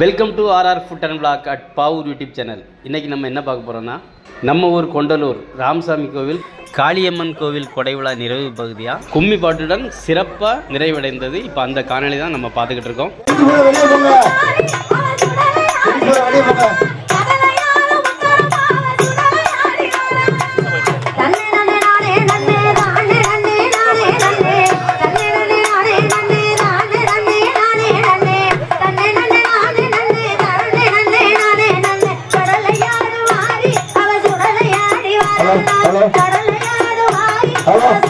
Welcome to RR food and blog at Pavoor YouTube channel இன்றைக்கி நம்ம என்ன பார்க்க போகிறோன்னா நம்ம ஊர் கொண்டலூர் ராமசாமி கோவில் காளியம்மன் கோவில் கொடைவிழா நிறைவு பகுதியாக கும்மி பாட்டுடன் சிறப்பாக நிறைவடைந்தது இப்போ அந்த காணொலி தான் நம்ம பார்த்துக்கிட்டு இருக்கோம். Hello.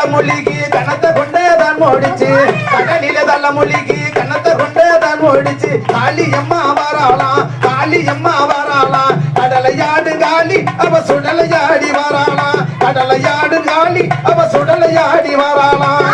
தள்ள மொழிக்கு கணத்தை கொண்டே தான் ஓடிச்சு கடலில தள்ள மொழிக்கு கணத்தை கொண்டே தான் ஓடிச்சு காளி அம்மா வராளாம் காளி அம்மா வராளாம். கடலையாடு காளி அவ சுடலையாடி வராளாம். கடலையாடு காளி அவ சுடலையாடி வராளாம்.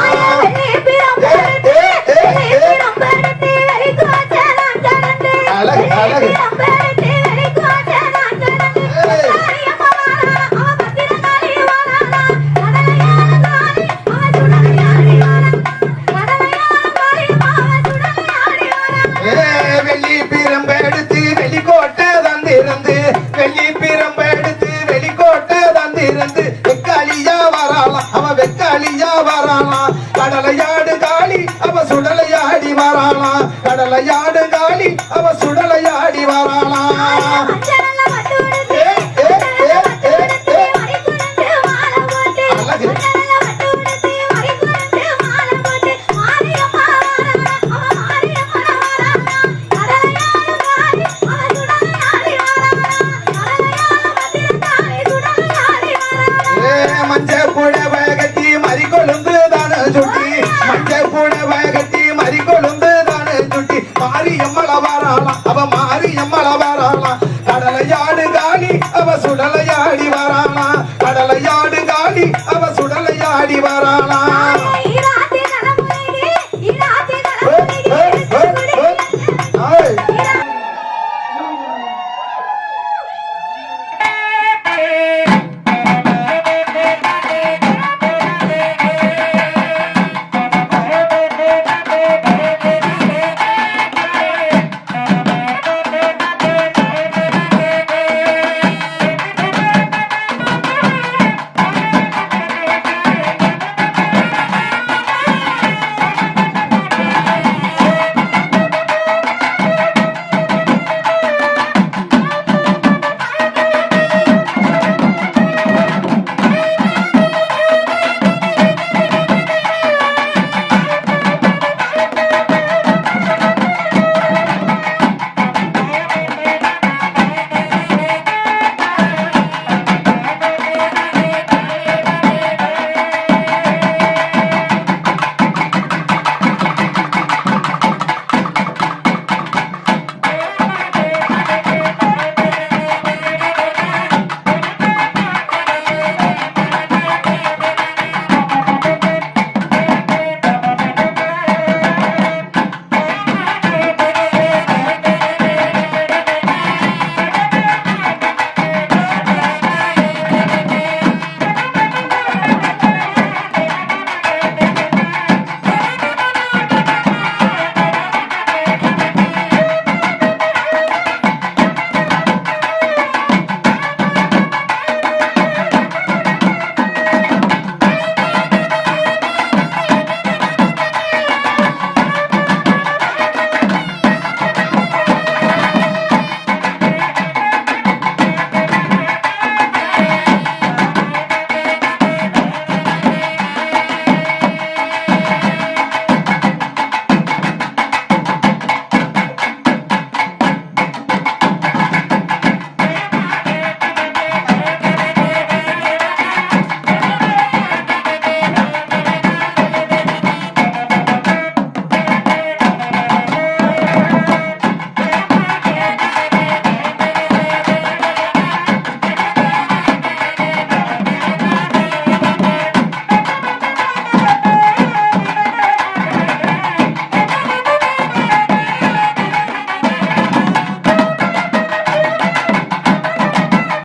பாடி வரானா